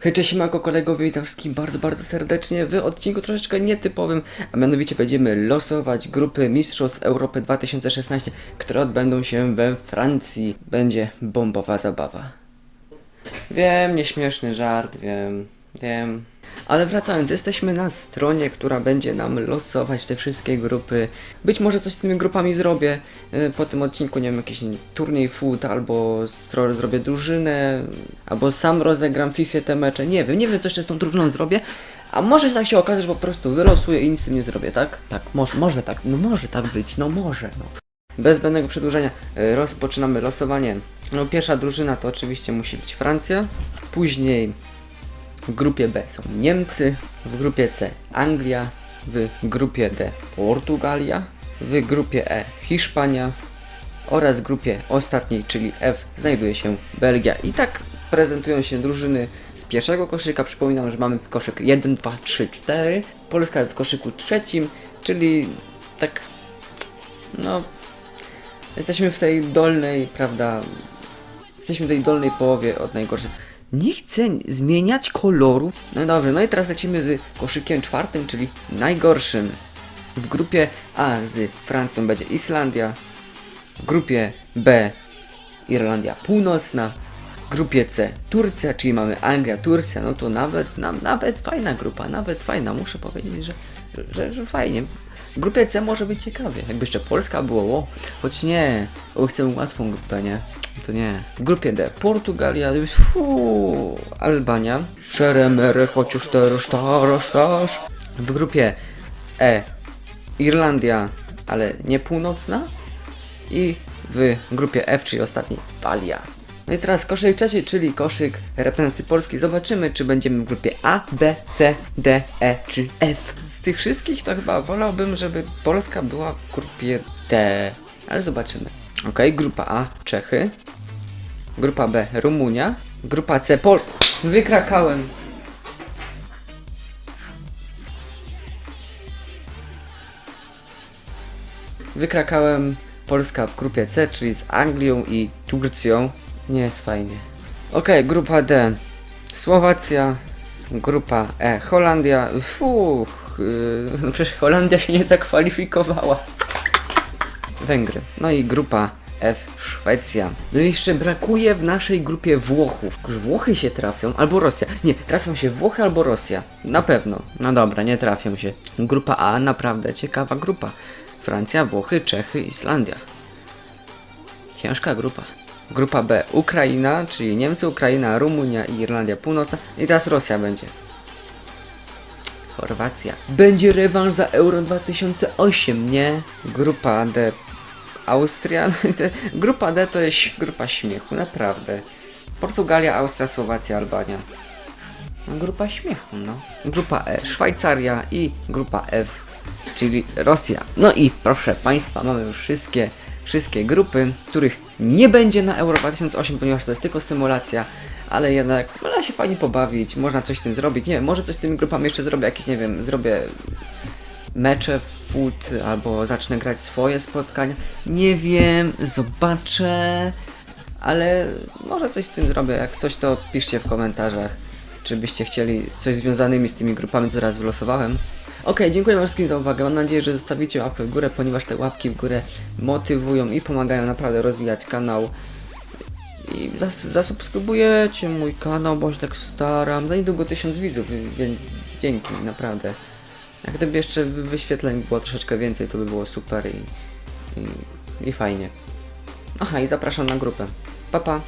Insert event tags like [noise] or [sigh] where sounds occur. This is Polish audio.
Hej, cześć, siemanko kolegowie, witam bardzo, bardzo serdecznie w odcinku troszeczkę nietypowym, a mianowicie będziemy losować grupy Mistrzostw Europy 2016, które odbędą się we Francji. Będzie bombowa zabawa. Wiem, nieśmieszny żart, wiem, wiem. Ale wracając, jesteśmy na stronie, która będzie nam losować te wszystkie grupy. Być może coś z tymi grupami zrobię y, po tym odcinku, nie wiem, jakiś turniej foot, albo zrobię drużynę, albo sam rozegram FIFA te mecze. Nie wiem, nie wiem, co jeszcze z tą drużyną zrobię. A może tak się okazać, że po prostu wylosuję i nic z tym nie zrobię, tak? Tak, może, może tak, no może tak być, no może, no. Bez zbędnego przedłużenia y, rozpoczynamy losowanie. No, pierwsza drużyna to oczywiście musi być Francja, później w grupie B są Niemcy, w grupie C Anglia, w grupie D Portugalia, w grupie E Hiszpania oraz w grupie ostatniej, czyli F, znajduje się Belgia. I tak prezentują się drużyny z pierwszego koszyka. Przypominam, że mamy koszyk 1, 2, 3, 4. Polska w koszyku trzecim, czyli tak, no, jesteśmy w tej dolnej, prawda, Jesteśmy w tej dolnej połowie od najgorszych. Nie chcę zmieniać kolorów. No dobrze, no i teraz lecimy z koszykiem czwartym, czyli najgorszym. W grupie A z Francją będzie Islandia. W grupie B Irlandia Północna. W grupie C Turcja, czyli mamy Anglia, Turcja. No to nawet, na, nawet fajna grupa, nawet fajna. Muszę powiedzieć, że, że, że fajnie. W grupie C może być ciekawie. Jakby jeszcze Polska było, o, choć nie, bo chcę łatwą grupę, nie? To nie. W grupie D Portugalia, fuu, Albania, Szeremery, chociaż też, też. W grupie E Irlandia, ale nie północna. I w grupie F, czyli ostatniej, Walia. No i teraz koszyk trzeci, czyli koszyk reprezentacji Polski. Zobaczymy, czy będziemy w grupie A, B, C, D, E czy F. Z tych wszystkich to chyba wolałbym, żeby Polska była w grupie D, ale zobaczymy. Ok, grupa A Czechy, grupa B Rumunia, grupa C Pol... Wykrakałem. Wykrakałem Polska w grupie C, czyli z Anglią i Turcją. Nie jest fajnie. Okej, grupa D. Słowacja. Grupa E. Holandia. Fuch. Yy, [laughs] przecież Holandia się nie zakwalifikowała. Węgry. No i grupa F. Szwecja. No i jeszcze brakuje w naszej grupie Włochów. Włochy się trafią, albo Rosja. Nie, trafią się Włochy albo Rosja. Na pewno. No dobra, nie trafią się. Grupa A, naprawdę ciekawa grupa. Francja, Włochy, Czechy, Islandia. Ciężka grupa. Grupa B. Ukraina, czyli Niemcy, Ukraina, Rumunia i Irlandia Północna. I teraz Rosja będzie. Chorwacja. Będzie rewanż za Euro 2008, nie? Grupa D. Austria. [laughs] Te- Grupa D to jest grupa śmiechu, naprawdę. Portugalia, Austria, Słowacja, Albania. No, grupa śmiechu, no. Grupa E. Szwajcaria i grupa F, czyli Rosja. No i proszę Państwa, mamy już wszystkie, wszystkie grupy, których nie będzie na Euro 2008, ponieważ to jest tylko symulacja, ale jednak można się fajnie pobawić, można coś z tym zrobić. Nie wiem, może coś z tymi grupami jeszcze zrobię, jakieś, nie wiem, zrobię mecze w albo zacznę grać swoje spotkania. Nie wiem, zobaczę, ale może coś z tym zrobię. Jak coś, to piszcie w komentarzach, czy byście chcieli coś związanymi z tymi grupami, co teraz wylosowałem. Ok, dziękuję wszystkim za uwagę. Mam nadzieję, że zostawicie łapkę w górę, ponieważ te łapki w górę motywują i pomagają naprawdę rozwijać kanał. I zas zasubskrybujecie mój kanał, się tak staram. Za niedługo 1000 widzów, więc dzięki, naprawdę. Jak gdyby jeszcze wy- wyświetleń było troszeczkę więcej, to by było super i, i, i fajnie. Aha, i zapraszam na grupę. Pa, pa.